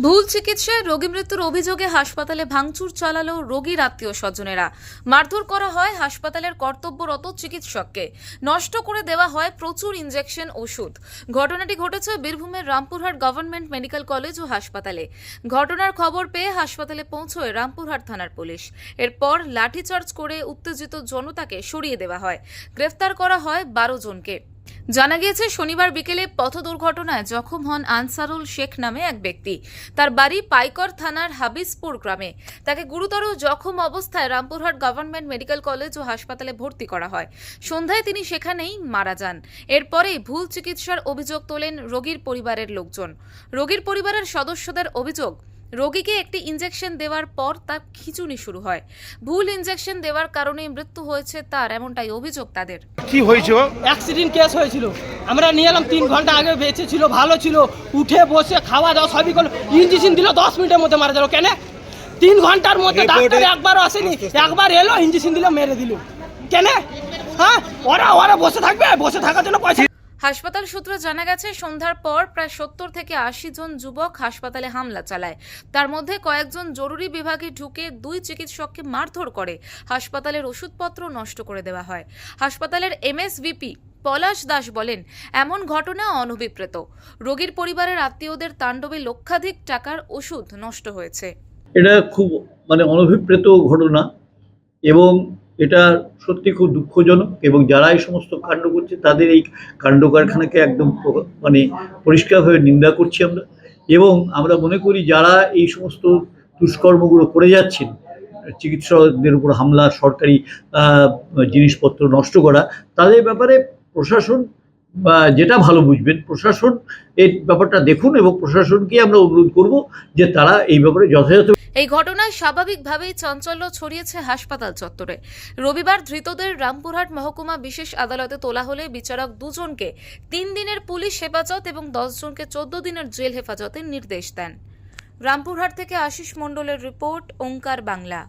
ভুল চিকিৎসায় রোগী মৃত্যুর অভিযোগে হাসপাতালে ভাঙচুর চালালো রোগীর আত্মীয় স্বজনেরা মারধর করা হয় হাসপাতালের কর্তব্যরত চিকিৎসককে। নষ্ট করে দেওয়া হয় প্রচুর ইনজেকশন ওষুধ। ঘটনাটি ঘটেছে বীরভূমের রামপুরহাট গভর্নমেন্ট মেডিকেল কলেজ ও হাসপাতালে। ঘটনার খবর পেয়ে হাসপাতালে পৌঁছয় রামপুরহাট থানার পুলিশ। এরপর লাঠিচার্জ করে উত্তেজিত জনতাকে সরিয়ে দেওয়া হয়। গ্রেফতার করা হয় বারো জনকে। জানা গিয়েছে, শনিবার বিকেলে পথ দুর্ঘটনায় জখম হন আনসারুল শেখ নামে এক ব্যক্তি। তার বাড়ি পাইকর থানার হাবিসপুর গ্রামে। তাকে গুরুতর জখম অবস্থায় রামপুরহাট গভর্নমেন্ট মেডিকেল কলেজ ও হাসপাতালে ভর্তি করা হয়। সন্ধ্যায় তিনি সেখানেই মারা যান। এরপরেই ভুল চিকিৎসার অভিযোগ তোলেন রোগীর পরিবারের লোকজন। রোগীর পরিবারের সদস্যদের অভিযোগ রোগীকে একটি ইনজেকশন দেওয়ার পর তার খিচুনি শুরু হয়। ভুল ইনজেকশন দেওয়ার কারণে মৃত্যু হয়েছে তার এমনটাই অভিযোগ তাদের। কি হয়েছে অ্যাক্সিডেন্ট কেস হয়েছিল। আমরা নিয়ে এলাম তিন ঘণ্টা আগে বেঁচে ছিল ভালো ছিল। উঠে বসে খাওয়া দাওয়া সবই করল। ইঞ্জেকশন দিল দশ মিনিটের মধ্যে মারা গেল। কেন? তিন ঘণ্টার মধ্যে ডাক্তার একবারও আসেনি। একবার এলো ইঞ্জেকশন দিল মেরে দিল। কেন? হ্যাঁ? ওরা ওরা বসে থাকবে বসে থাকার জন্য পয়সা হাসপাতাল সূত্রে জানা গেছে, সন্ধ্যার পর প্রায় সত্তর থেকে আশি জন যুবক হাসপাতালে হামলা চালায়। তার মধ্যে কয়েকজন জরুরি বিভাগে ঢুকে দুই চিকিৎসককে মারধর করে হাসপাতালের ওষুধপত্র নষ্ট করে দেওয়া হয়। হাসপাতালের এমএসভিপি পলাশ দাস বলেন, এমন ঘটনা অনভিপ্রেত। রোগীর পরিবারের আত্মীয়দের তাণ্ডবে লক্ষাধিক টাকার ওষুধ নষ্ট হয়েছে। এটা খুব মানে অনভিপ্রেত ঘটনা এবং এটা সত্যি খুব দুঃখজনক এবং যারা এই সমস্ত কাণ্ড করছে, তাদের এই কাণ্ড কারখানাকে একদম মানে পরিষ্কারভাবে নিন্দা করছি আমরা। এবং আমরা মনে করি যারা এই সমস্ত দুষ্কর্মগুলো করে যাচ্ছেন, চিকিৎসকদের উপর হামলা, সরকারি জিনিসপত্র নষ্ট করা, তাদের ব্যাপারে প্রশাসন যেটা ভালো বুঝবেন, প্রশাসন এই ব্যাপারটা দেখুন এবং প্রশাসনকে আমরা অনুরোধ করব যে তারা এই ব্যাপারে যথাযথ এই ঘটনায় স্বাভাবিকভাবেই চাঞ্চল্য ছড়িয়েছে হাসপাতাল চত্বরে। রবিবার ধৃতদের রামপুরহাট মহকুমা বিশেষ আদালতে তোলা হলে বিচারক দুজনকে তিন দিনের পুলিশ হেফাজত এবং দশ জনকে চোদ্দ দিনের জেল হেফাজতের নির্দেশ দেন। রামপুরহাট থেকে আশিস মণ্ডলের রিপোর্ট, ওঙ্কার বাংলা।